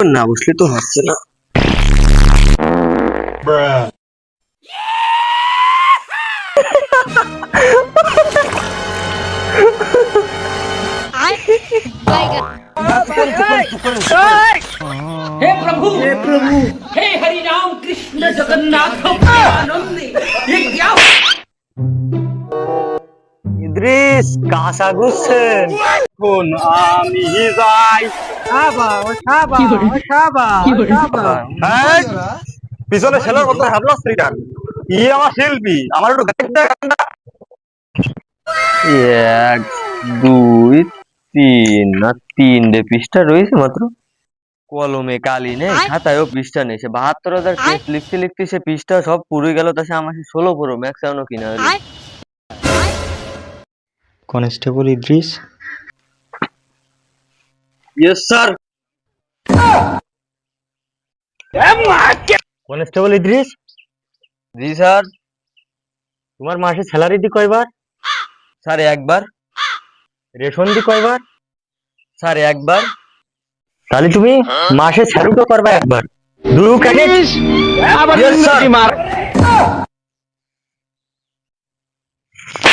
না বসলে তো হচ্ছে না हे प्रभु हे प्रभु हे हरि राम कृष्ण जगन्नाथ प्रेमानंद ये क्या ইদ্রিস কাঁচা এখন আমি যাই। পিছনে ছেলের মতো হাবলা ই আমার শিল্পী আমার একটু গাইড না। এক দুই তিন না তিনটে পৃষ্ঠা রয়েছে মাত্র। কলমে কালি নেই খাতায়ও পৃষ্ঠা নেই সে বাহাত্তর হাজার লিখতে লিখতে সে পৃষ্ঠা সব পুরো গেল তা সে আমার সে ষোলো পুরো ম্যাক্স এমনও কিনা হলো। Constable Idris? Yes sir constable Idris? জি স্যার। তোমার মাসে স্যালারি দি কয়বার? স্যার একবার। রেশন দি কয়বার? স্যার একবার। তাহলে তুমি মাসে স্যালুটও করবা একবার।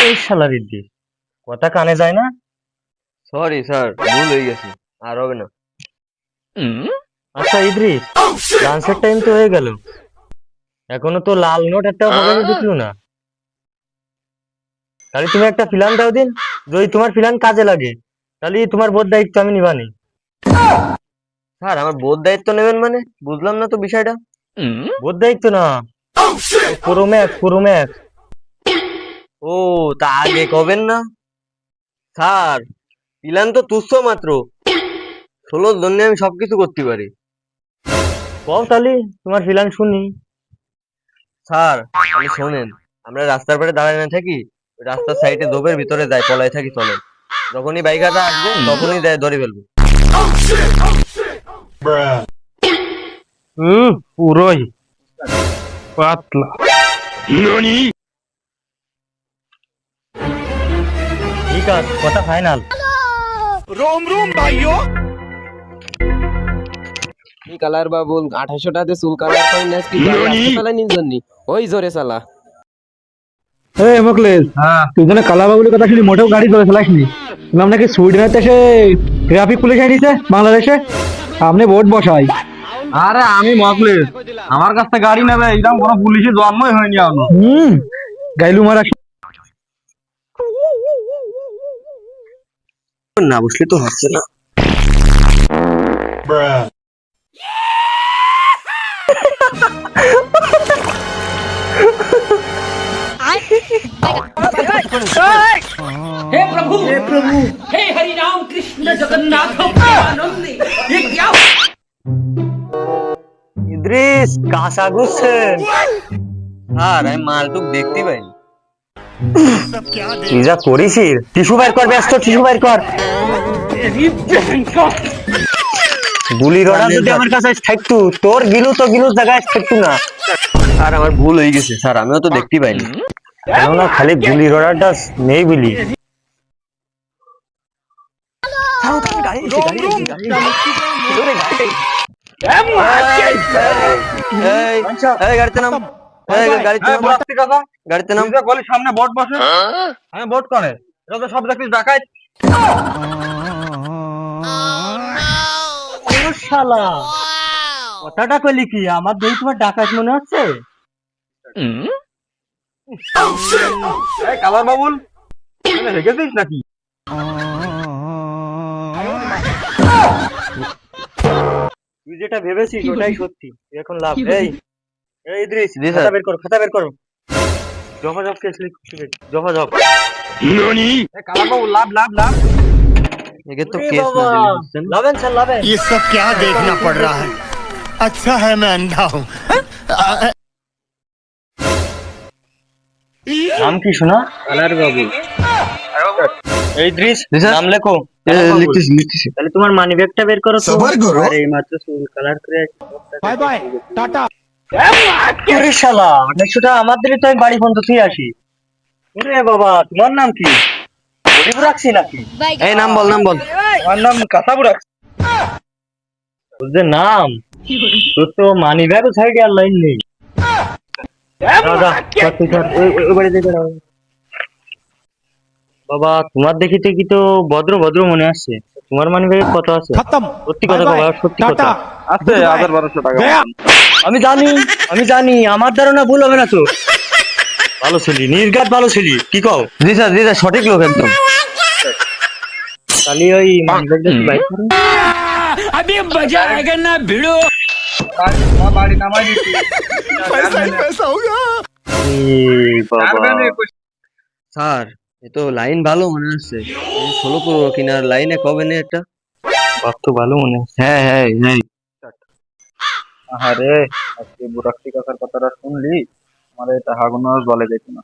এই স্যালারি দি। কথা কানে যায় না? সরি স্যার ভুল হয়ে গেছে। আর হবে না। আচ্ছা ইদ্রিস লাঞ্চের টাইম তো হয়ে গেল। এখনও তো লাল নোট একটা হবে ঢুকলো না। তাহলে তুমি একটা প্ল্যান দাও দিন। যদি তোমার প্ল্যান কাজে লাগে তাহলে তোমার বোধ দায়িত্ব আমি নিবানি। স্যার আমার বোধ দায়িত্ব নেবেন মানে? বুঝলাম না তো বিষয়টা। বোধ দায়িত্ব না। পুরো ম্যাচ পুরো ম্যাচ ও তা আগে কবেন না? স্যার প্ল্যান তো তুচ্ছ মাত্র। ষোলোর জন্য আমি সবকিছু করতে পারি। কও তাহলে তোমার প্ল্যান শুনি। স্যার আমি শোনেন আমরা রাস্তার পাড়ে দাঁড়ায় না থাকি রাস্তার সাইডে দোবের ভিতরে যাই পলাই থাকি চলে যখনই বাইকাটা আসবে তখনই দেয় ধরে ফেলব। হুম পুরোই। পাতলা। আছে কথা ফাইনাল। রোম রোম কি কালার বাবুল আঠাশশো টাকাতে চুল কালার করে নেস কি চালানির জন্য। ওই জোরে চালা। এই মুকলেশ তুই যেন কালা বাবুলের কথা শুনি মোটেও গাড়ি ধরে চালাস নি শুনলাম নাকি সুইডেনের দেশে ট্রাফিক পুলিশ আইনিছে বাংলাদেশে? আপনি ভোট বসাই। আরে আমি মকলেশ আমার কাছে গাড়ি নেবে এরকম কোনো পুলিশের জন্মই হয়নি এখনও। হুম গাইলু মারা না বসলে তো হচ্ছে না हे प्रभु हे प्रभु हे हरि राम कृष्ण जगन्नाथ प्रेमानंद ये क्या ইদ্রিস কাঁচা গুছছেন আর আমি মালটুক দেখতে পাইনি তুই যা করিস টিস্যু বাইর কর ব্যস্ত টিস্যু বাইর কর। গুলি রড়া যদি আমার কাছে থাকতু তোর গিলু তো গিলু জায়গায় থাকতু না। আর আমার ভুল হয়ে গেছে। স্যার আমিও তো দেখতে পাইনি। কেননা খালি গুলি রড়াটা নেই বলি। গাড়িতে নাম। গাড়িতে নাম। গাড়িতে নাম সামনে বট বসে। আমি বট করে। এটা তো সব শালা। কথাটা কইলি কি? আমার দুই তোমার ডাকাত মনে হচ্ছে? কালার বাবুল রেখেছিস নাকি? তুই যেটা ভেবেছিস ওটাই সত্যি। এখন লাভ এই ইদ্রিস খাতা বের কর খাতা বের কর জমা জব কেস লিখছি জমা জব ননি কালার বাবু লাভ লাভ লাভ একে তো কেস না দিলে হচ্ছে না লাভেন স্যার লাভেন ये सब क्या देखना पड़ रहा है अच्छा है मैं अंधा हूँ নাম কি শোনা কালার বাবু এই দৃশ নাম লেখো লিখতেছি লিখতেছি তাহলে তোমার মানি ব্যাগটা বের করো তো সবার করো। আরে এই মাত্র চুল কালার করে বাই বাই টাটা আরে শালা আঠাশশোটা আমার দিলে তো আমি বাড়ি পর্যন্ত তুই আসি। ওরে বাবা তোমার নাম কি? গরিব রাখছি নাকি? এই নাম বল নাম বল। আমার নাম কাসাবু রাখছি। নাম তোর তো মানি ব্যাগও সাইডে আর লাইন নেই। বাবা তোমার দেখি কি তো ভদ্র ভদ্র মনে আসছে। তোমার মানি ব্যাগে কত আছে? সত্যি কথা বাবা সত্যি কথা। আছে হাজার বারোশো টাকা। আমি জানি আমি জানি আমার ধারণা ভুল হবে না তো। ভালো ছিলি নির্ঘাত ভালো ছিলি কি কও? জি স্যার জি স্যার সঠিক লোক একদম। কালি ওই আমি মজা আগে না ভিড়ো। স্যার এ তো লাইন ভালো মনে হচ্ছে। ষোলো করব কিনার লাইনে কবে নেই একটা ভালো মনে হ্যাঁ হ্যাঁ হ্যাঁ আরে আজকে বুড়াক্তি কথার কথাটা শুনলি? আমাদের এটা হাগুনো বলে যেত না।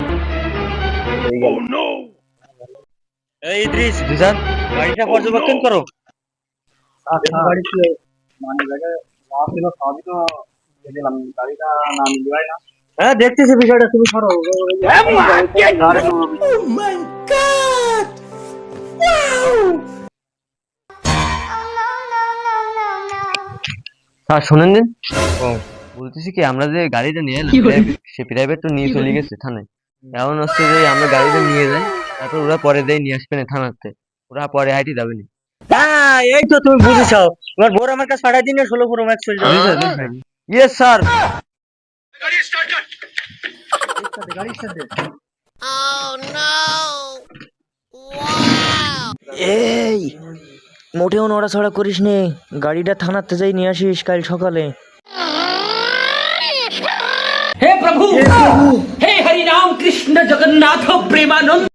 এই গেল। এই ইদ্রিস গাড়িটা পর্যবেক্ষণ করো। গাড়ি ছিল মানে জায়গায় যা ছিল সবই তো দিলাম গাড়িটা না মিলবাই না। হ্যাঁ দেখতেছি বিষয়টা তুমি সরো। স্যার শোনেন দিন বলতেছি কি আমরা যে গাড়িটা নিয়ে এলাম প্রাইভেট- সে প্রাইভেট তো নিয়ে চলে গেছে থানায়। এমন হচ্ছে যে আমরা গাড়িটা নিয়ে যাই তারপর ওরা পরে দেয় নিয়ে আসবে না থানাতে। ওরা পরে হাইটি যাবে না। হ্যাঁ এই তো তুমি বুঝেছ। তোমার বোর আমার কাছে পাঠাই দিন ষোলো পুরো ম্যাক্স চলে যাবে ইয়েস স্যার। এই মোটেও নড়াচড়া করিস নে। গাড়িটা থানাতে যাই নিয়ে আসিস কাল সকালে। হে প্রভু! হে হরি রাম কৃষ্ণ জগন্নাথ প্রেমানন্দ!